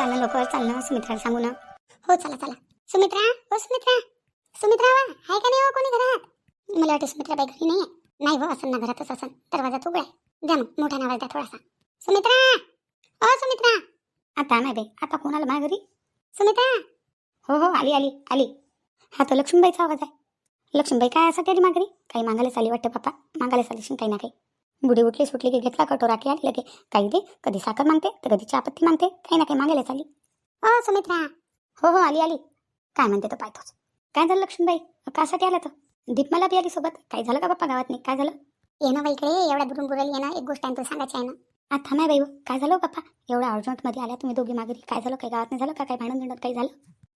चालणं लवकर चालणं. सुमित्राला सांगू ना. हो चला चला. सुमित्रा हो सुमित्रा. सुमित्रा वा आहे का नाही हो कोणी घरात? मला वाटतं सुमित्रा बाई घरी नाही आहे नाही हो असं ना घरातच असं दरवाजा उघडा आहे. द्या मग मोठ्या नावाज द्या थोडासा. सुमित्रा! हो सुमित्रा! आता नाही बाई. आता कोण आलं माझ्या घरी सुमित्रा! हो हो आली आली आली. हा तो लक्ष्मीबाईचा आवाज आहे. लक्ष्मीबाई काय असं तरी मागरी काही मागायला चाली वाटतं पप्पा मागायला चालीशील काही ना काही. बुडी उठली सुटली की घेतला कटोरा की आली लगे काही दे कधी साखर मागते तर कधी चहापत्ती मागते काही ना काही मागायला चाली हो सुमित्रा. हो हो आली आली. काय म्हणते तर पाहतोच काय झालं लक्ष्मीबाई? कासाठी आला तर दीपमाला बी आली सोबत? काय झालं का बाप्पा गावात नाही काय झालं? ये ना बाईकडे एवढ्या दुरून बुराली ये ना एक गोष्ट आहे सांगायची आहे ना. आता थांबाय बाई हो. काय झालं हो बाप्पा? एवढ्या अर्जंटमध्ये आल्या तुम्ही दोघी मागरी काय झालं? काही गावात नाही झालं का? काय भांडण बिंडण काही झालं?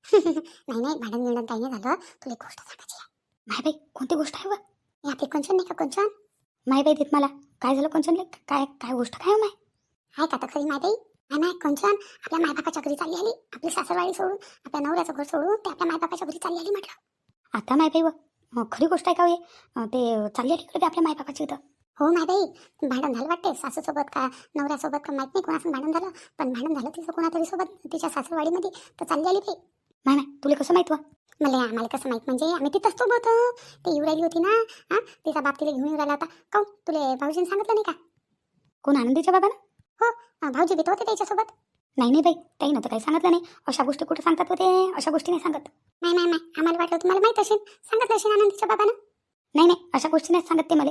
नाही नाही भांडण बिंडण काही नाही झालं. तुला एक गोष्ट सांगायची आहे. माय बाई कोणती गोष्ट आहे व? आपली कंचन नाही का कंचन माय बाई देत मला काय झालं कंचन काय काय गोष्ट काय हो माय? आहे का तर खरी माहिती आहे माय कंचन आपल्या मायबापाच्या घरी चालली आली. आपली सासरवाडी सोडून आपल्या नवऱ्याचं घर सोडून ते आपल्या मायबापाच्या घरी चालली आली म्हटलं. आता माय बाई खरी गोष्ट आहे का हो हे? ते चालली आली इकडे आपल्या मायबापाच्या इथं? हो माय बाई भांडण झालं वाटते सासूसोबत का नवऱ्यासोबत का माहीत नाही कोणाचं भांडण झालं. पण भांडण झालं तिचं कोणातरी सोबत तिच्या सासरवाडीमध्ये तर चालली आली बाई. नाही नाही तुला कसं माहीत व? मला आम्हाला कसं माहीत? म्हणजे आम्ही तिथंच तो होतो. ते येऊ राहिली होती ना हा तिचा बाप तिला घेऊन येऊ राहिला होता. काऊन तुला भाऊजीने सांगितलं नाही का? कोण आनंदीच्या बाबानं? हो भाऊजी बित होते त्याच्यासोबत. नाही नाही बाई काही नव्हतं काही सांगितलं नाही. अशा गोष्टी कुठं सांगतात होते? अशा गोष्टी नाही सांगत. नाही नाही नाही आम्हाला वाटलं तुम्हाला माहीत असेल. सांगितलं असेल आनंदीच्या बाबानं? नाही नाही अशा गोष्टी नाही सांगत ते मला.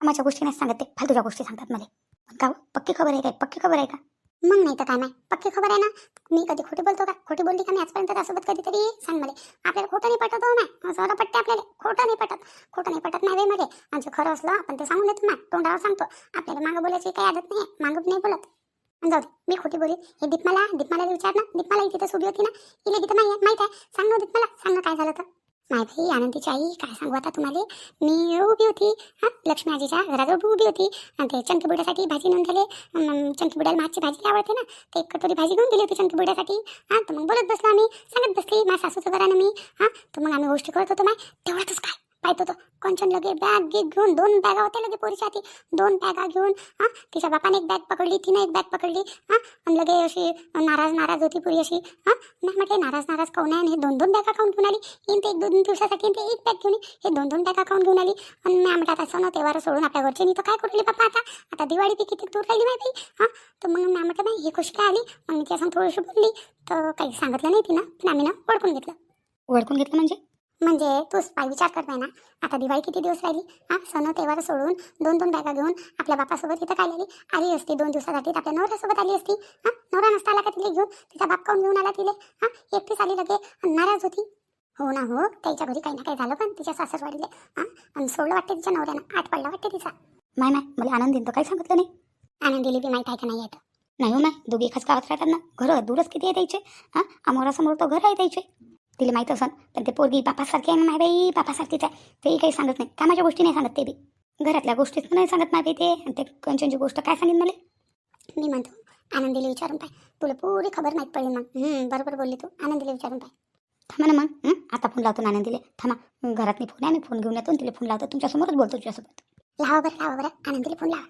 कामाच्या गोष्टी नाही सांगत ते. फालतूच्या गोष्टी सांगतात मला. पण का? पक्की खबर आहे काय? पक्की खबर आहे का? मग नाही तर काय नाही पक्की खबर आहे ना? मी कधी खोटी बोलतो का? खोटी बोलली का मी आजपर्यंत त्यासोबत कधीतरी सांगमध्ये आपल्याला खोटं नाही पटत हो ना सर पटते आपल्याला. खोटं नाही पटत. खोटं नाही पटत नाही मध्ये आणि खरं असलं आपण ते सांगून देतो ना तोंडावर सांगतो. आपल्याला मागं बोलायची काही आदत नाही मागं नाही बोलत. जाऊ दे. मी खोटी बोली हे दीपमाला दीपमाला विचार ना. दीपमाला तिथे सुबी होती ना. इले तिथं माहिती माहीत आहे? सांग ना हो दीपमाला. सांग ना काय झालं तर. माझी भाई आनंदीची आई काय सांगू आता तुम्हाला? मी उभी होती हां लक्ष्मी आजीच्या घराजवळ उभी होती. आणि ते चंकीबुड्यासाठी भाजी नेऊन झाले चंकीबुड्याला मागची भाजी आवडते ना ते एक कटोरी भाजी घेऊन दिली होती चंकीबुड्यासाठी हां तर मग बोलत बसलो आम्ही. सांगत बसली माझ्या सासूचं घरानं मी. हां तर मग आम्ही गोष्टी करत होतो माय. तेवढ्यातच काय? पाहत होतो कंचन लगे बॅग गिग घेऊन दोन बॅगा होत्या लगे पोरीच्या हाती दोन बॅगा घेऊन हां? तिच्या बापाने एक बॅग पकडली तिने एक बॅग पकडली हा? आणि लगे अशी नाराज नाराज होती पुरी अशी हां? नाही म्हटलं नाराज नाराज काऊन आहे? आणि हे दोन दोन बॅगा खाऊन घेऊन आली. इन ते एक दोन दिवसासाठी ते एक बॅग घेऊन हे दोन दोन बॅगा खाऊन घेऊन आली. आणि मॅम म्हटलं असं ना तेव्हार सोडून आपल्या घरचे मी तर काय कुठली पप्पा आता? आता दिवाळी ती किती दूर राहिली माहिती हा? तर मग मॅम म्हटलं नाही ही खुशी काय आली. मग मी त्यासंग थोडीशी बोलली. तर काही सांगितलं नाही तिनं पण आम्ही ना ओळखून घेतलं. ओळखून घेतलं म्हणजे? म्हणजे तूच पाय विचार कर ना? आता दिवाळी किती दिवस राहिली? हां सण तेव्हार सोडून दोन दोन बॅगा घेऊन आपल्या बापासोबत इथं काय आली आली असती दोन दिवसासाठी आपल्या नवऱ्यासोबत आली असती. हां नवरा नसता आला का तिला घेऊन? तिचा बाप काऊन घेऊन आला तिले? हां एकटीच आली लगे नाराज होती. हो ना हो त्याच्या घरी काही ना काही झालं पण तिच्या सासरवाडीले हां आणि सोडलं वाटते तिच्या नवऱ्यानं आठ पडला वाटते तिचा. नाही नाही मला आनंद तर काही सांगितलं नाही. आनंदीली बी माहीत आहे का नाही येतं? नाही हो नाही दोघी एकाच गावात राहतात ना घरं दूरच किती आहे त्याचे? हां अमोरासमोर तो घर आहे त्याचे. तिला माहीत असन पण ते पोरगी बापासारखी आहे ना नाही बाई बापासारखीच आहे. तेही काही सांगत नाही. कामाच्या गोष्टी नाही सांगत ते बी? घरातल्या गोष्टीच नाही सांगत नाही बाई ते. आणि ते कंचनची गोष्ट काय सांगेन मला? मी म्हणतो आनंदीला विचारून पाय. तुला पुरी खबर माहीत पडली मग. बरोबर बोलली तू. आनंदीला विचारून पाय. थांबा ना मग. आता फोन लावतो आनंदीला आनंदीले. थांबा. घरात मी फोन आहे मी फोन घेऊन येतो तिला फोन लावतो. तुमच्यासमोरच बोलतो तुझ्यासोबत. लावा बरं लावा बरं. आनंदीला फोन लावा.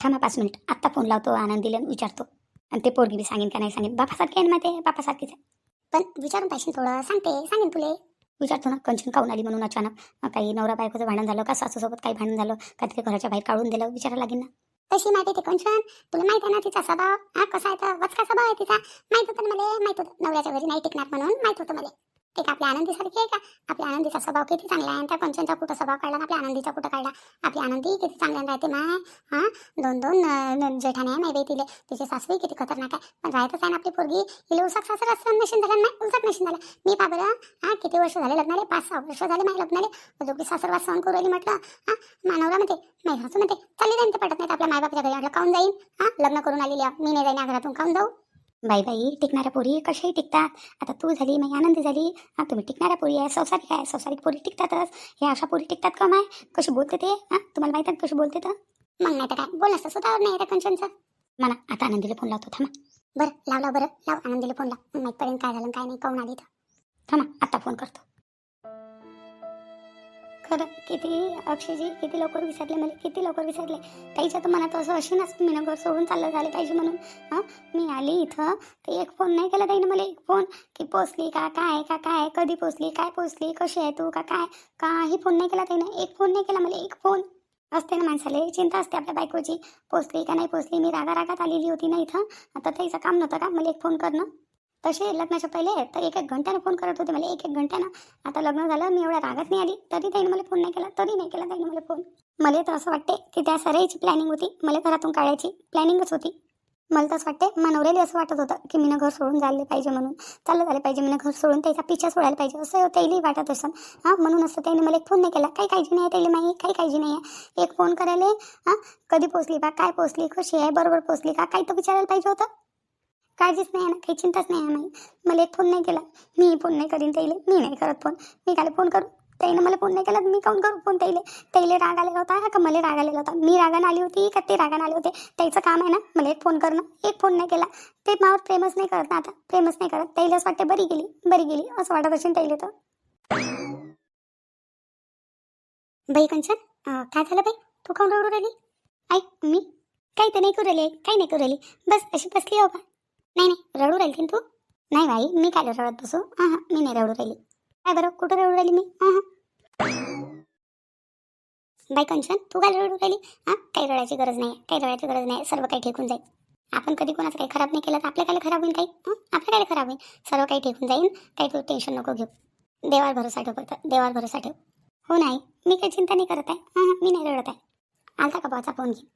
थांबा पाच मिनिट. आत्ता फोन लावतो आनंदीला विचारतो. आणि ते पोरगी बी सांगेन का नाही सांगेन? बापासारखी आहे ना माहिती आहे बापासारखीच आहे. पण विचारून पाहिजे थोडं. सांगते सांगेन तुले. विचारतो ना कंचन काऊन आली म्हणून अचानक? काही नवरा बायकोचं भांडण झालं का? सासूसोबत काही भांडण झालं? काहीतरी घराच्या बाहेर काढून दिलं? विचारायला लागेल ना. तशी माहिती ते कंचन? तुला माहीत आहे ना तिचा स्वभाव? हा कसा आहे तर? वचका स्वभाव आहे तिचा? माहीत होतं ना मला? माहीत होतं. नवऱ्याच्या घरी नाही टिकणार म्हणून माहीत होतं मला. ते का आपल्या आनंदीसारखी आहे का? आपल्या आनंदीचा स्वभाव किती चांगला आहे? त्या कंचनचा कुठं स्वभाव काढला आणि आपल्या आनंदीचा कुठं काढला? आपली आनंदी किती चांगल्या राहते माय. हा? दोन दोन जेठाने आहे माहिती तिले तिचे सासू किती खतरनाक आहे. पण राहतच आहे ना आपली पोरगी. हिला उसाक सासर असं नशीन झालं नाही उसाक नशीन झालं. मी पा हा किती वर्ष झाले लग्नाले? पाच सहा वर्ष झाले माझ्या लग्नाले. दोघी सासरवास सहन करू राहिली म्हटलं. हा? मानवरा म्हणते नाही सासू म्हणते चालली जाईन ते पटत नाही आपल्या मायबापाच्या घरी. म्हटलं काऊन जाईन? हा? लग्न करून आलेली मी नाही जाईन या घरातून. काऊन जाऊ? बाई बाई टिकणाऱ्या पोरी कशाही टिकतात. आता तू झाली मी आनंदी झाली. हा तुम्ही टिकणाऱ्या पोरी आहे संसारिक आहे? संसारिक पोरी टिकतातच. हे अशा पोरी टिकतात का माय? कशी बोलते ते? हा तुम्हाला माहिती आहे कशी बोलते तर? मग नाही तर काय? बोल असतं स्वतःवर नाही त्या कंचनचं. म्हणा आता आनंदीला फोन लावतो थांबा. बरं लाव लाव बरं. लाव आनंदीला फोन लाव. माहीत पडेल काय झालं काय नाही काऊन आली तर थांबा आता फोन करतो. खरं किती अक्षयजी किती लवकर विसरले मला किती लवकर विसरले? ताईच्या तर मनात असं अशी अशीनच मी नगर सोडून चाललं झाले पाहिजे म्हणून. हां? मी आली इथं तर एक फोन नाही केला ताईनं मला एक फोन की पोचली का काय का काय कधी पोचली काय पोचली कशी आहे तू का काय? काही फोन नाही केला ताईनं एक फोन नाही केला मला एक फोन असते ना माणसाला चिंता असते आपल्या बायकोची. पोचली का नाही पोचली मी रागा रागात आलेली होती ना इथं. आता ताईचं काम नव्हतं का? मला एक फोन करणं. तसे लग्नाच्या पहिले तर एक एक घंट्यानं फोन करत होते. मला एक एक घंट्यानं. आता लग्न झालं मी एवढ्या रागात नाही आली. तरी त्याने मला फोन नाही केला तरी नाही केला त्याने मला फोन मला तर असं वाटते की त्या सराईची प्लॅनिंग होती. मला घरातून काढायची प्लॅनिंगच होती. मला तर असं वाटते मनवरेली असं वाटत होतं की मीनं घर सोडून जायला पाहिजे म्हणून. चाललं झालं पाहिजे मीनं घर सोडून त्याचा पिच्छा सोडायला पाहिजे. असं त्यालाही वाटत असं. हां म्हणून असं त्याने मला एक फोन नाही केला. काही काळजी नाही त्याला माही काही काळजी नाही आहे एक फोन करायला हां कधी पोचली बा काय पोचली कशी आहे बरोबर पोचली का काही तर विचारायला पाहिजे होतं. काळजीच नाही आहे ना काही चिंताच नाही आहे माही मला एक फोन नाही केला. मी फोन नाही करीन त्याईले मी नाही करत फोन मी काय फोन करू? त्याईनं मला फोन नाही केला मी काऊन करू फोन त्याईले त्याईले राग आलेला होता का मला राग आलेला होता? मी रागानं आली होती का ते रागानं आले होते? त्याचं काम आहे ना? मला एक फोन करणं. एक फोन नाही केला. ते मावर प्रेमच नाही करत ना आता. प्रेमच नाही करत. त्याला असं वाटते बरी गेली बरी गेली. असं वाटत असेल त्याईले तर. बाई कंचन काय झालं बाई? तू काऊन रडू राहिली? ऐक मी काही तर नाही करू राहिली काही नाही करू राहिली. बस अशी बसली हो का नाही नाही रडू राहिली तू? नाही बाई मी काय रडत बसू? हां हां मी नाही रडू राहिली. काय बरं कुठं रडू राहिली मी? हां बाई कंचन तू काय रडू राहिली? हां काही रडायची गरज नाही काही रडायची गरज नाही सर्व काही ठेकून जाईल. आपण कधी कोणाचं काही खराब नाही केलं तर आपल्या काय खराब होईल काही? आपल्याकडे आपल्या काय खराब होईल. सर्व काही ठेकून जाईल काही तू टेन्शन नको घेऊ. देवावर भरोसा ठेव फक्त देवावर भरोसा ठेव. हो नाही मी काही चिंता नाही करत आहे. हां मी नाही रडत आहे. आलता का बाचा फोन घे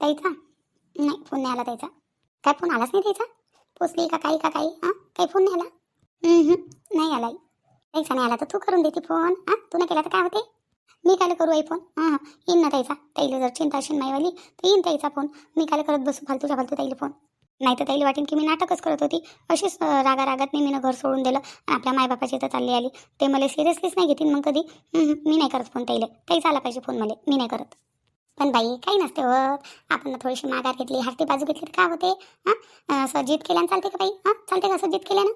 त्याचा नाही फोन नाही आला त्याचा काय फोन आलाच नाही त्याचा पोचली का काही का काही? हां? काही फोन नाही आला? नाही आला त्याचा नाही आला तर तू करून देते फोन. हां? तू नाही केला तर काय होते? मी काय करू आई फोन? हां येईन ना त्याचा ताईला जर चिंता असेल माईवाली तर येईन त्याचा फोन. मी काय करत बसू फालतूच्या फालतू ताईला फोन. नाही तर ताईला वाटेन की मी नाटकच करत होती. अशीच रागा रागात मी घर सोडून दिलं आणि आपल्या मायबापाची तर चालली आली. ते मला सिरियसलीच नाही घेतील मग कधी? मी नाही करत फोन ताईला. ताईचा आला पाहिजे फोन मला. मी नाही करत. पण बाई काही नसते होत आपण थोडीशी माघार घेतली हाती बाजू घेतली तर काय होते? हां? असं जिद केल्यानं चालते का बाई? हां? चालते का असं जिद केल्यानं?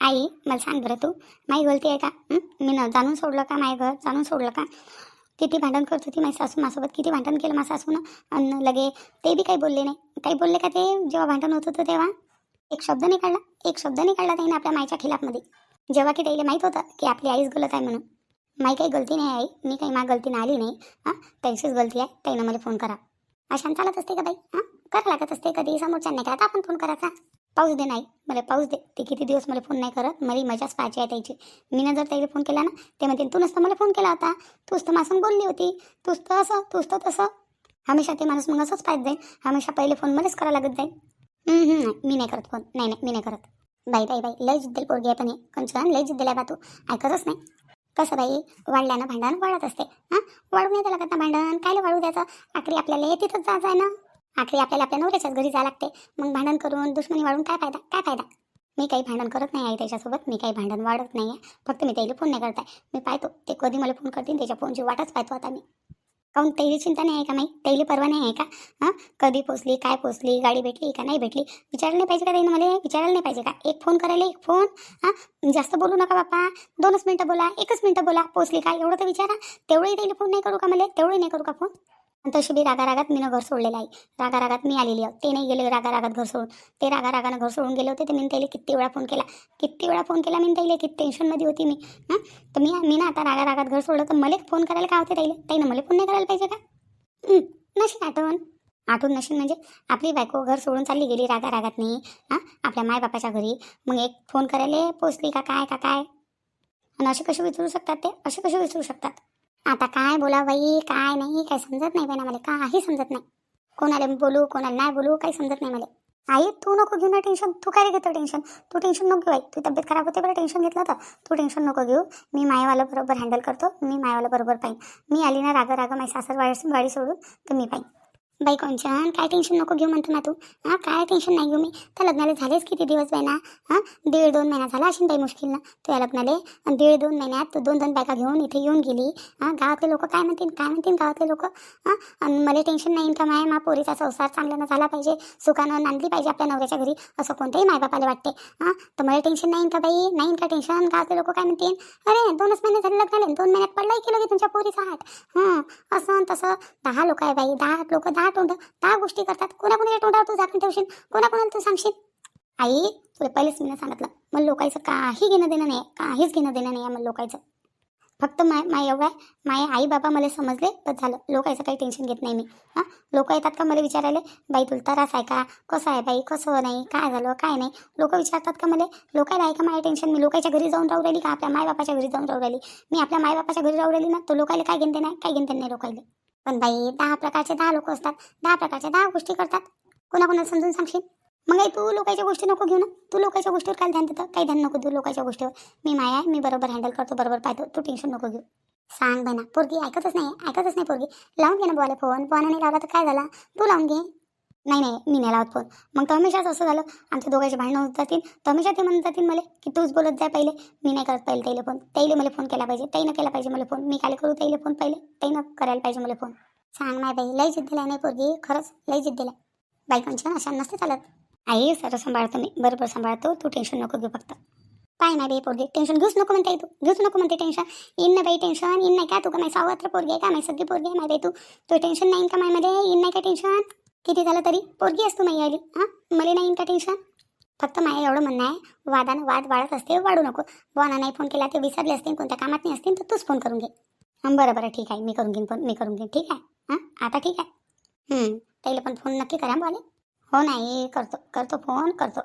आई मला सांग बरं तू. माई गलती आहे का? मी न जाणून सोडलं का माय घर? जाणून सोडलं का? किती भांडण करत होती माझ्या सासू माझ्यासोबत किती भांडण केलं माझ्या सासून? आणि लगे ते बी काही बोलले नाही. काही बोलले का ते? जेव्हा भांडण होत होतं तेव्हा? एक शब्द नाही काढला एक शब्द नाही काढला त्याने आपल्या माईच्या खिलाफमध्ये. जेव्हा की त्याला माहीत होतं की आपली आईच गलत आहे म्हणून. माई काही गलती नाही आई. मी काही मा गलतीनं आली नाही. हां? त्यांचीच गलती आहे. त्यानं मला फोन करा. अशांत चालत असते का बाई? हां? करा लागत असते. कधी समोरच्या नाही आता आपण फोन करायचा. पाऊस दे नाही मला पाऊस दे. ते किती दिवस मला फोन नाही करत. मला मजाच पाहिजे आहे त्याची. मीनं जर त्याला फोन केला ना ते म्हणते तू नसतं मला फोन केला होता. तूच तर मासून बोलली होती. तूच तर असं तूच तर तसं. हमेशा ते माणूस मग असंच पाहिजे जाईल. हमेशा पहिले फोन मलाच करावं लागत जाईल. हम्म, हम्म, नाही. मी नाही करत फोन नाही नाही. मी नाही करत. बाई बाई बाई. लय जिद्दल पोरगी आहे पण हे. कंचन लय जिद्दल आहे बा तू. ऐकतच नाही. कसं बाई? वाढल्यानं भांडण वाढत असते. हां? वाढू नाही त्याला भांडण. कायला वाढू द्यायचं? आखरी आपल्याला तिथंच जायचं आहे ना आखरी आपल्याला आपल्या नवऱ्याच्याच घरी जावं लागते. मग भांडण करून दुश्मनी वाढून काय फायदा? काय फायदा? मी काही भांडण करत नाही आहे त्याच्यासोबत. मी काही भांडण वाढत नाही आहे फक्त मी त्याला फोन नाही करत आहे. मी पाहतो. ते कधी मला फोन करतील? त्याच्या फोनची वाटच पाहतो आता मी. काहून त्याची चिंता नाही आहे का माई? तैली परवा नाही आहे का? हां? कधी पोचली काय पोचली गाडी भेटली का नाही भेटली? विचारायला नाही पाहिजे का त्यांना मला विचारायला नाही पाहिजे का? एक फोन करायला एक फोन हां? जास्त बोलू नका बाप्पा. दोनच मिनटं बोला एकच मिनटं बोला. पोचली का? एवढं तर विचारा. तेवढंही त्याला फोन नाही करू का मला? तेवढंही नाही करू का फोन आणि तशी बी रागा रागात मीनं घर सोडलेलं आहे. रागा रागात मी आलेली आहे. ते नाही गेले रागा रागात घर सोडून. ते रागा रागानं घर सोडून गेले होते तर मी त्याला किती वेळा फोन केला. किती वेळा फोन केला मी त्याला? किती टेन्शनमध्ये होती मी. हां? तर मी मी ना आता रागा रागात घर सोडलं तर मला फोन करायला काय होते त्याला त्यानं मला फोन नाही करायला पाहिजे का? नशी नशीन आठवण. आठवण नशीन म्हणजे आपली बायको घर सोडून चालली गेली रागा रागात नाही हां? आपल्या मायबापाच्या घरी. मग एक फोन करायला पोचली का? काय का काय? आणि असे कसे विचारू शकतात ते? असे कसे विचारू शकतात? आता काय बोला बाई? काय नाही काही समजत नाही बाई ना मला काही समजत नाही. कोणाला बोलू कोणाला नाही बोलू काही समजत नाही मला. आई तू नको घेऊ ना टेन्शन तू काय घेतो टेन्शन तू टेन्शन नको घेऊ आई तू तब्येत खराब होते बरं टेन्शन घेतलं तर तू टेन्शन नको घेऊ. मी मायवाला बरोबर हँडल करतो मी मायवाला बरोबर पाहिन. मी आली ना राग राग माझी सासर वाडी वाडी सोडून तर मी पाहिन. बाई कोणच्यान काय टेन्शन नको घेऊ म्हणतो ना तू. हां काय टेन्शन नाही घेऊ मी. तर लग्नाला झालेच किती दिवस बाई ना? हां दीड दोन महिना झाला असेल बाई मुश्किल ना तुझ्या लग्नाले आणि दीड दोन महिन्यात तू दोन दोन बायका घेऊन इथे येऊन गेली. हां गावातले लोक काय म्हणतील? काय म्हणतील गावातले लोक? हां आणि मला टेन्शन नाही. का माय मा पोरीचा संसार चांगल्यानं झाला पाहिजे. सुखानं नांदली पाहिजे आपल्या नवऱ्याच्या घरी. असं कोणत्याही मायबापाला वाटते. हां तर मला टेन्शन नाही का बाई. नाही का टेन्शन गावातले लोक काय म्हणतील? अरे दोनच महिने झाले लग्नाले. दोन महिन्यात पडलाही केलं की तुमच्या पोरीचा हात? हां असं तसं. दहा लोक आहे बाई. दहा लोक दहा तोंड दहा गोष्टी करतात. कोणाकोणाच्या तोंडावर तू झाकून ठेवशील? कोणाकोणाला तू सांगशील? आई तुला पहिलेच मी सांगितलं. मला लोकांचं काही घेणं देणं नाही. काहीच घेणं देणं नाही आहे मला लोकांचं फक्त माय माय एवढं आहे. माय आई बाबा मला समजले तर झालं. लोकांचं काही टेन्शन घेत नाही मी. हां? लोक येतात का मला विचारायला? बाई तुला त्रास आहे का? कसं आहे बाई? कसं नाही? काय झालं? काय नाही? लोक विचारतात का मला? लोकायला आहे का माय टेन्शन मी लोकांच्या घरी जाऊन राहू राहिली का? आपल्या मायबापाच्या घरी जाऊन राहू राहिली. मी आपल्या मायबापाच्या घरी राहू राहिली ना तो लोकायला काय घेणते नाही काय घेणते नाही लोकायला? पण बाई दहा प्रकारचे दहा लोक असतात. दहा प्रकारच्या दहा गोष्टी करतात. कोणाकोणाला समजून सांगशील? मग आई तू लोकांच्या गोष्टी नको घेऊ ना. तू लोकांच्या गोष्टीवर काय ध्यान देतं? काही ध्यान नको देऊ लोकांच्या गोष्टीवर. मी माया आहे मी बरोबर हँडल करतो बरोबर पाहतो. तू टेन्शन नको घेऊ. सांग बना पोरगी ऐकतच नाही ऐकतच नाही पोरगी. लावून घे ना बोला फोन फोन नाही लावला तर काय झाला? तू लावून घे. नाही नाही मी नाही लावत फोन. मग तर हमेशाच असं झालं आमच्या दोघांचे भांडणं होत जातील. तर हमेशा ते म्हणत जातील मला की तूच बोलत जाय पहिले. मी नाही करत पहिले त्याला फोन. त्याला मला फोन केला पाहिजे. त्याईनं केला पाहिजे मला फोन. मी काय करू त्याला फोन पहिले? त्याईनं करायला पाहिजे मला फोन. सांग नाही बाई लई जिद्द दिला नाही पोरगी. खरंच लई जिद्द दिला बायकांच्या अशा नसते चालत. आई सर सांभाळतो मी बरोबर सांभाळतो. तू टेन्शन नको घेऊ फक्त. काय नाही बाई पोरगी. टेन्शन घेऊच नको म्हणते तू. घेऊच नको म्हणते टेन्शन इन ना बाई टेन्शन इन नाही का? तू का नाही सावत्र पोरगी आहे का? नाही सगळी पोरगी आहे माहिती तू. तू टेन्शन नाही का मायमध्ये? इन नाही का टेन्शन किती झालं तरी? पोरगी असतो माई आली. हां? मला नाही का टेन्शन फक्त माझ्या एवढं म्हणणं आहे वादानं वाद वाढत असते वाढू नको. बॉना नाही फोन केला ते विसरले असतील कोणत्या कामात नाही असतील तर तूच फोन करून घे. बरं बरं ठीक आहे. मी करून घेईन फोन मी करून घेईन. ठीक आहे? हां? आता ठीक आहे? हं, त्याला पण फोन नक्की करा बोले हो नाही करतो करतो फोन करतो.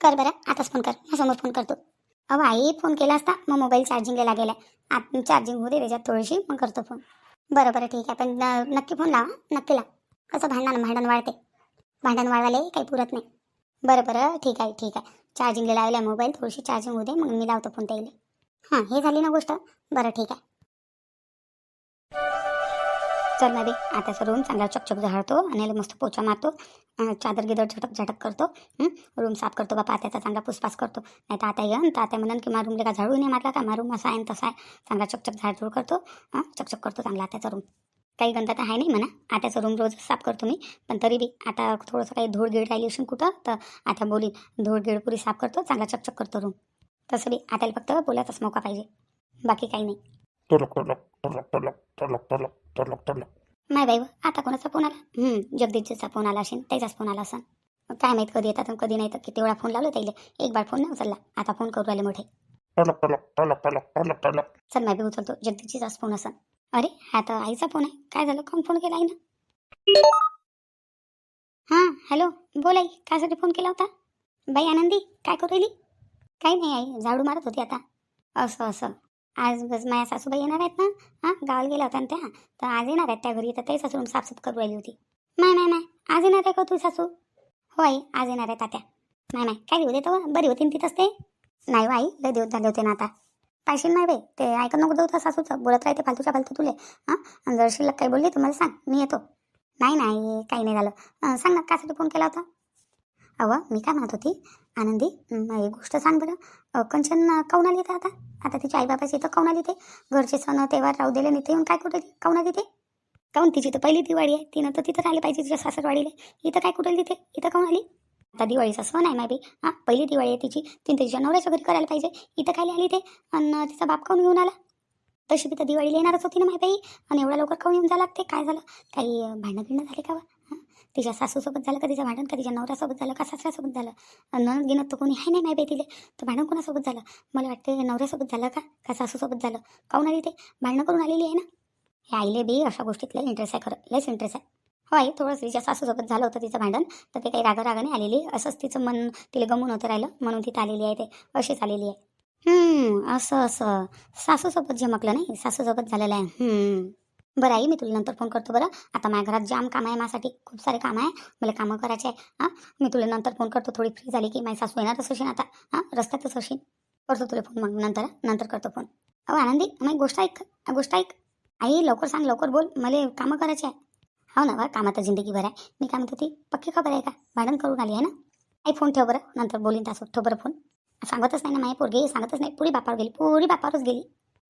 कर बरं आताच फोन कर. समोर फोन करतो अहो आई फोन केला असता मग मोबाईल चार्जिंगला लागेला आहे. चार्जिंग होऊ दे त्याच्यात थोडीशी मग करतो फोन बरं बरं ठीक आहे. पण नक्की फोन लावा नक्की लावा. कसं भांडण भांडण वाढते. भांडण वाढवायला काही पुरत नाही. बरं बरं ठीक आहे ठीक आहे. चार्जिंगला लावला मोबाईल थोडीशी चार्जिंग होऊ दे मग मी लावतो फोन त्याला हां हे झाली ना गोष्ट? बरं ठीक आहे. चल ना आताचा रूम चांगला चकचक झाडतो आणि मस्त पोचा मारतो. चादर गिदर झटक झटक करतो. रूम साफ करतो बापा आत्याचा चांगला पुसपास करतो. नाही तर आता येऊन तर आता म्हणून की मा रूमला का झाडू नाही मारला का? मा रूम असा आहे तसा आहे. चांगला चकचक झाडझूड करतो. हां? चकचक करतो चांगला आत्याचा रूम काही गंदा तर आहे नाही म्हणा. आताचा रूम रोज साफ करतो मी. पण तरी बी आता थोडंसं काही धूळ गिळ राहिली असून कुठं तर आता बोली धूळ गिळ पुरी साफ करतो चांगला चकचक करतो रूम. तसं बी आता फक्त बोलायचाच मौका पाहिजे. बाकी काही नाही. टलक टलक टलक टलक टलक टलक टलक टलक. नाही बाई आता कोणाचा फोन आला? जगदीशचा फोन आला असेल त्याचाच फोन आला असेल काय माहीत कधी येतात कधी नाही तर किती वेळा फोन लावलो त्याला. एक बार फोन नाही उचलला. आता फोन करू राहिले मोठे. टलक टलक टलक टलक टलक. टलक चल मी बी उचलतो. जगदीशचाच फोन असन. अरे हा तर आईचा फोन आहे. काय झालं? कोण फोन केला आहे ना हां हॅलो बोल आई कायसाठी फोन केला होता? बाई आनंदी काय करू राहिली? काही नाही आई झाडू मारत होती आता. असं असं. आज बस माझ्या सासूबाई येणार आहेत ना? हां गावाला गेल्या होत्या त्या. तर आज येणार आहेत त्या घरी. तर ते रूम साफसूफ करू राहिली होती. नाही नाही नाही आज येणार आहे का तू सासू? हो आई आज येणार आहे तात्या. नाही नाही काय देऊ देतो? बरी होती ना तिथंच ते? नाही हो आई लय देऊ झाले होते ना आता. पाहिशील नाही बाई. ते ऐकत नको जाऊ तर सासूचं. बोलत राहते फालतूच्या फालतू तुले. हां? जर शिल्लक काही बोलली तर मला सांग. मी येतो. नाही नाही. काही नाही झालं. सांग ना कासाठी फोन केला होता? अहो मी काय म्हणत होती? आनंदी एक गोष्ट सांग बरं. कंचन कवना काहून आली तर आता? आता तिच्या आईबापाची इथं कवना आली ते? घरचे सण तेव्हार राहू दिले नाही ते येऊन काय कुठे कवना आली काऊन? तिची तर पहिली दिवाळी आहे. तिनं तर तिथं राहिली पाहिजे तिच्या सासरवाडीला. इथं काय कुठे तिथे इथं काऊन आली? आता दिवाळीचा सण आहे मायबी हां पहिली दिवाळी आहे तिची. तिने त्याच्या नवऱ्याच्या घरी करायला पाहिजे. इथं काय आली ते. आणि तिचा बाप काहून घेऊन आला. तशी बी तर दिवाळीला येणारच होती ना मायबाई आणि एवढ्या लवकर काहून येऊन जा लागते काय झालं? काही भांडण भांडणं बिणं झाले का तिच्या सासूसोबत झालं का तिचं भांडण? का तिच्या नवऱ्यासोबत झालं? का सासऱ्यासोबत झालं? अन् घेणं गिनत तर कोणी आहे नाही माय बाई तिले. तर भांडण कोणासोबत झालं? मला वाटते नवऱ्यासोबत झालं का? का सासूसोबत झालं? काहून आली ते? भांडणं करून आलेली आहे ना? हे आईले बी अशा गोष्टीत लय इंटरेस्ट आहे खरं. लयच इंटरेस्ट आहे. हो आई थोडंसं तिच्या सासूसोबत झालं होतं तिचं भांडण तर ते काही रागारागाने आलेली असंच तिचं मन तिला गमून होतं राहिलं. म्हणून तिथं आलेली आहे ते. अशीच आलेली आहे. हम्म, असं असं. सासूसोबत झमकलं नाही. सासूसोबत झालेलं आहे. हम्म. बरं आई मी तुला नंतर फोन करतो बरं. आता माझ्या घरात जाम काम आहे माझ्यासाठी. खूप सारे काम आहे. मला कामं करायचे आहे. हां? मी तुला नंतर फोन करतो. थोडी फ्री झाली की माझी सासू येणारच असेल आता. हां? रस्त्यातच असेल करतो तुला फोन मग नंतर. नंतर करतो फोन अहो आनंदी मग गोष्ट ऐक. गोष्ट ऐक. आई लवकर सांग लवकर बोल. मला कामं करायचे आहे. हो ना बा कामात जिंदगीभर आहे. मी काय म्हणते ती पक्की खबर आहे का? भांडण करून आली आहे ना? आई फोन ठेव बरं नंतर बोलीन तास ठेव बरं फोन. सांगतच नाही ना माझी पोरगी सांगतच नाही पुरी बापावर गेली पुरी बापावरच गेली.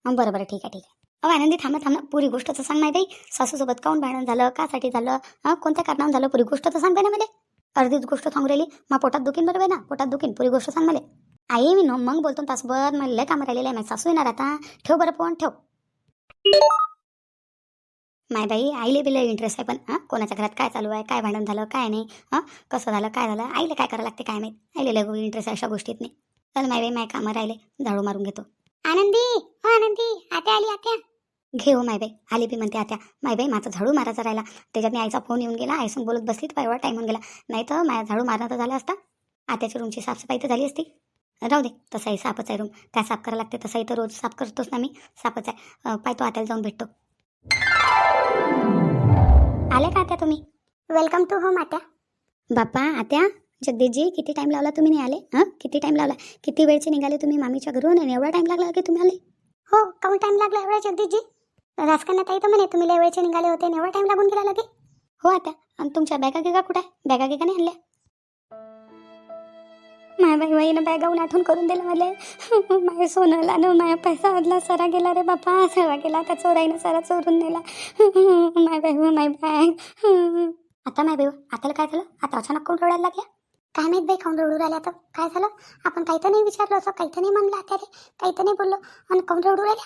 मग बरं बरं ठीक आहे ठीक आहे. अहो आनंदी थांबा थांबा पुरी गोष्ट तर सांग नाही बाई. सासूसोबत काऊन भांडण झालं कासाठी झालं हां कोणत्या कारणावर झालं पुरी गोष्ट तर सांग ना मला. अर्धीच गोष्ट सांगू राहिली मग पोटात दुखीन बरोबर ना पोटात दुखीन पुरी गोष्ट सांग मला. आई मी न मग बोलतो तासभर मला लय कामं राहिलेलं आहे माझी सासू येणार आता. ठेव बरं फोन ठेव. माय बाई आईले बी लय इंटरेस्ट आहे पण हां? कोणाच्या घरात काय चालू आहे काय भांडण झालं काय नाही हां? कसं झालं काय झालं आईला काय करायला लागते काय माहीत? आईले लय इंटरेस्ट आहे अशा गोष्टीत नाही चल माय बाई माय कामं राहिले झाडू मारून घेतो. आनंदी हो आनंदी आत्या आली आत्या. घे हो माय बाई आली बी म्हणते आत्या. माय बाई माझा झाडू मारायचा राहिला. त्याच्यात मी आईचा फोन येऊन गेला आईसंग बोलत बसली तर एवढा टाईम होऊन गेला. नाही तर माझा झाडू मारणं तर झाला असता. आत्याच्या रूमची साफसफाई तर झाली असती. राहू दे तसाही साफच आहे रूम काय साफ करायला लागते तसाही तर रोज साफ करतोच ना मी. साफच आहे. पाहतो आत्याला जाऊन भेटतो. आले का आत्या तुम्ही? वेलकम टू होम आत्या. बाप्पा आत्या जगदीशजी किती टाइम लावला तुम्ही नाही आले? हां? किती टाइम लावला? किती वेळचे निघाले तुम्ही मामीच्या घरून? आणि एवढा टाइम लागला की तुम्ही आले? हो काऊन टाइम लागला एवढा जगदीशजी? राजकारणात ताई तर म्हणे तुम्ही लय वेळचे निघाले होते आणि एवढा टाइम लागून गेला लगे हो आता आणि तुमच्या बॅगा गिगा कुठे आहे? बॅगा गिगा नाही आणल्या? माय बाई बाईनं बॅगाहून आठवण करून दिलं मला. माझ्या सोनाला न माझ्या पैसा आदला सरा गेला रे बापा. सारा गेला त्या चोराईनं सारा चोरून नेला. माय बाई हो, माय बॅग आता माय बाई आता हो, काय झालं? आता अचानक कोण रडायला लागल्या? काय माहीत बाई खाऊन रडू राहिल्या तर काय झालं? आपण काही तर नाही विचारलं असं काही तर नाही म्हणलं आता रे काही तर नाही बोललो. आणि काऊन रडू राहिल्या?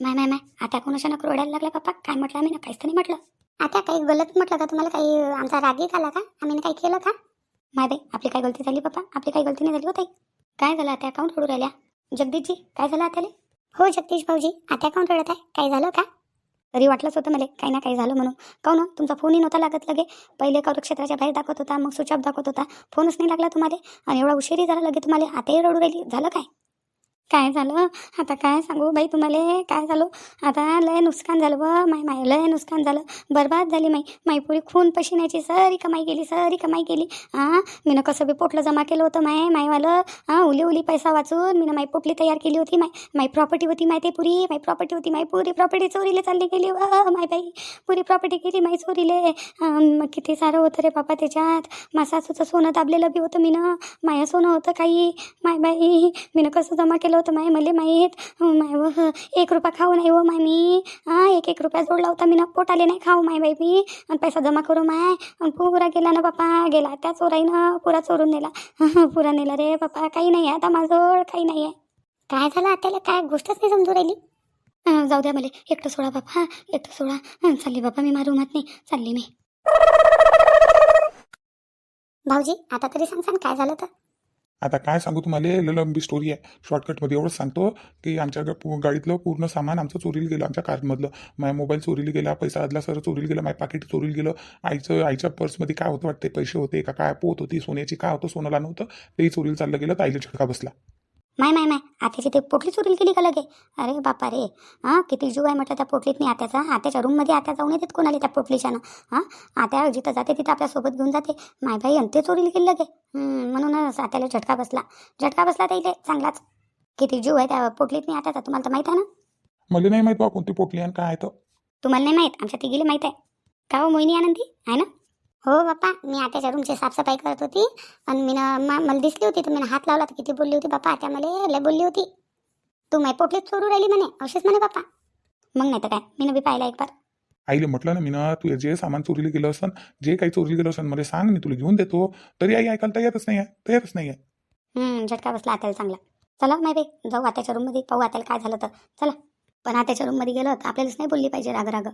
नाही नाही माय आता कोण अचानक रडायला लागला पप्पा काय म्हटलं आम्ही ना काहीच तर नाही म्हटलं. आता काही गलत म्हटलं का? तुम्हाला काही आमचा रागी आला का? आम्ही काही केलं का? माय बाई आपली काय गलती झाली पप्पा आपली काही गलती नाही झाली होती काय झालं आता अकाउंट रडू राहिल्या? जगदीशजी काय झालं आत्याले? हो जगदीश भाऊजी आता अकाउंट रडत आहे. काय झालं का? तरी वाटलंच होतं मला काही ना काही झालं म्हणून. काऊन हो? तुमचा फोनही नव्हता लागत लगे. पहिले क्षेत्राच्या बाहेर दाखवत होता मग स्विच ऑफ दाखवत होता. फोनच नाही लागला तुम्हाला. आणि एवढा उशीरही झाला लगे तुम्हाला. आताही रडू राहिली. झालं काय? काय झालं? आता काय सांगू? बाई तुम्हाला काय झालं? आता लय नुकसान झालं व माय माय लय नुकसान झालं. बरबाद झाली माई. मायपुरी खून पशिण्याची सरी कमाई केली सरी कमाई केली. हां मीनं कसं बी पोटलं जमा केलं होतं माय मायवालं. हां उली उली पैसा वाचून मीनं माय पोटली तयार केली होती माय. माय प्रॉपर्टी होती माय ते पुरी. माय प्रॉपर्टी होती माय पुरी. प्रॉपर्टी चोरीले चालली गेली व माय बाई. पुरी प्रॉपर्टी गेली माय चोरीले. मग किती सारं होतं रे बाबा त्याच्यात. मा सासूचं सोनं दाबलेलं बी होतं मीनं. माया सोनं होतं काही. माय बाई मीनं कसं जमा केलं होतं माय मले माहीत. माय व एक रुपया खाऊ नाही हो माय मी. हां एक एक रुपया जोडला होता मी ना पोटाले नाही खाऊ माय बाई मी. आणि पैसा जमा करू माय. पुरा गेला ना बापा गेला त्या चोराईनं पुरा चोरून नेला. पुरा नेला रे बापा काही नाही आहे आता माझं काही नाही आहे. काय झालं आत्याला? काय गोष्टच नाही समजू राहिली? जाऊ द्या मला एकटं सोडा बापा एकटं सोडा. चालली बापा मी मारू मात नाही चालली मी. भाऊजी आता तरी सांग काय झालं तर? आता काय सांगू तुम्हाला? लय लंबी स्टोरी आहे. शॉर्टकटमध्ये एवढंच सांगतो की आमच्या गाडीतलं पूर्ण सामान आमचं चोरीला गेलं आमच्या कारमधलं. माझ्या मोबाईल चोरीला गेला पैसा आदला सर चोरीला गेला माझ्या पाकिट चोरीला गेलं. आईचं आईच्या पर्समध्ये काय होतं वाटते पैसे होते का? काय पोत होती? सोन्याची काय होतं? सोनं नव्हतं. तेही चोरीला चाललं गेलं ताईला झटका बसला. माय माय माय आत्याची ते पोटली चोरील केली का लगे? अरे बापा रे. हां किती जीव आहे म्हटलं त्या पोटलीत मी आत्याचा. आत्याच्या रूममध्ये आत्या जाऊन येतात कोणाला त्या पोटलीच्यानं? हां आत्या जिथं जाते तिथं आपल्यासोबत घेऊन जाते. माय बाई आणि ते चोरील केली लगे. हं, म्हणूनच आत्याला झटका बसला. झटका बसला त्याला चांगलाच. किती जीव आहे त्या पोटलीत मी आत्याचा तुम्हाला तर माहीत आहे ना? मला नाही माहीत बा कोणती पोटली आणि काय आहे तर. तुम्हाला नाही माहीत? आमच्या तिघीला माहीत आहे. का हो मोहिनी आनंदी? आहे ना? हो बाप्पा. मी आत्याच्या रूमची साफसफाई करत होती आणि मी मला दिसली होती तर मी हात लावला तर किती बोलली होती बाप्पा. आत्या मला लय बोलली होती. तू माय पोटलीत चोरू राहिली म्हणे. असेच म्हणे बाप्पा. मग नाही तर काय? मी बी पाहिला एक बार. आईला म्हटलं ना मी ना तू जे सामान चोरीला गेलं असन जे काही चोरीला गेलं असन मला सांग मी तुला घेऊन देतो. तरी आई ऐकायला तयारच नाही आहे तयारच नाही आहे हम्म, झटका बसला आत्याला चांगला. चला नाही बाई जाऊ आत्याच्या रूममध्ये पाहू आत्याला काय झालं तर. चला. पण आत्याच्या रूममध्ये गेलं तर आपल्यालाच नाही बोलली पाहिजे राग राग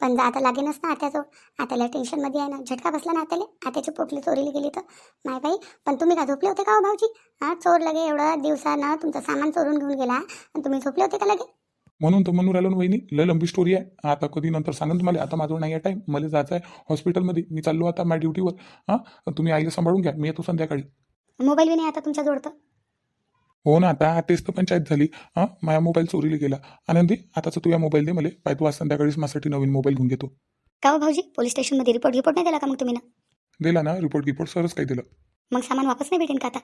पण जा आता लागेनच ना आत्याचं आत्याला टेन्शनमध्ये आहे ना. झटका बसला ना आत्याला. आत्याची पोटली चोरीला गेली तर. नाही बाई पण तुम्ही का झोपले होते का हो भाऊजी? हां चोर लगे एवढं दिवसानं तुमचं सामान चोरून घेऊन गेला. आणि तुम्ही झोपले होते का लगे? म्हणून तर म्हणून राहिलो ना वहिनी. लय लंबी स्टोरी आहे. आता कधी नंतर सांगा तुम्हाला. आता माझं नाही आहे टाईम मला जायचं आहे हॉस्पिटलमध्ये मी चाललो आता माझ्या ड्युटीवर हां तुम्ही आईला सांभाळून घ्या. मी येतो संध्याकाळी. मोबाईल बी नाही आता तुमच्या जोडतं. हो ना आता तेच तर पंचायत झाली. हां माझ्या मोबाईल चोरीला गेला. आनंदी आताच तू या मोबाईल दे मला. पाय तू आज संध्याकाळीच माझ्यासाठी नवीन मोबाईल घेऊन घेतो. का हो भाऊजी? पोलीस स्टेशनमध्ये रिपोर्ट रिपोर्ट नाही दिला का मग तुम्ही ना? दिला ना रिपोर्ट गिपोर्ट सरच काही दिलं. मग सामान वापस नाही भेटेन का आता?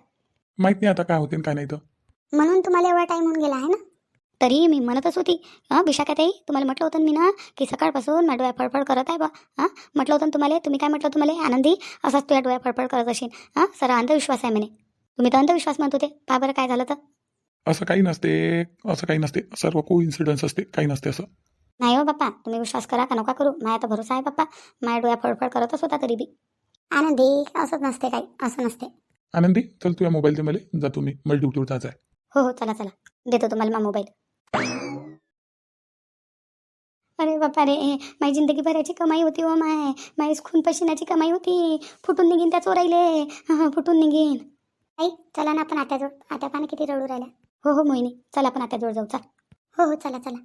माहीत नाही आता काय होते काय नाही तर. म्हणून तुम्हाला एवढा टाइम होऊन गेला आहे ना? तरी मी म्हणतच होती हां विशाखाताई तुम्हाला म्हटलं होतं ना मी ना की सकाळपासून माझ्या डोळ्या फडफड करत आहे बा. हां म्हटलं होतं ना तुम्हाला तुम्ही काय म्हटलं तुम्हाला आनंदी असाच तुझ्या डोळ्या फडफड करत असेल हां सर अंधविश्वास आहे म्हणे. तुम्ही तर अंधविश्वास म्हणत होते. पहा बरं काय झालं तर. असं काही नसते. असं काही नसते. सर्व को इन्सिडन्स असते. काही नसते असं. नाही हो बाप्पा. तुम्ही विश्वास करा का नका करू. माझ्या तर भरोसा आहे बाप्पा. माझ्या डोळ्या फडफड करतच होता तरी बी. आनंदी असंच नसते काही. असं नसते. आनंदी चल तुझ्या मोबाईल दे मला. जातो मी मला ड्युटीवर जायचं आहे हो हो. चला चला. देतो तुम्हाला मा मोबाईल अरे बापा रे. माझी जिंदगी भराची कमाई होती हो माय. माझी खून पशिनाची कमाई होती. फुटून निघीन त्या चोरायले हं, फुटून निघीन. आई चला ना आपण आत्याजवळ. आत्या पाणी किती रडू राहिल्या. हो हो मोहिनी. चला आपण आत्याजवळ जाऊ. चल. हो हो चला चला.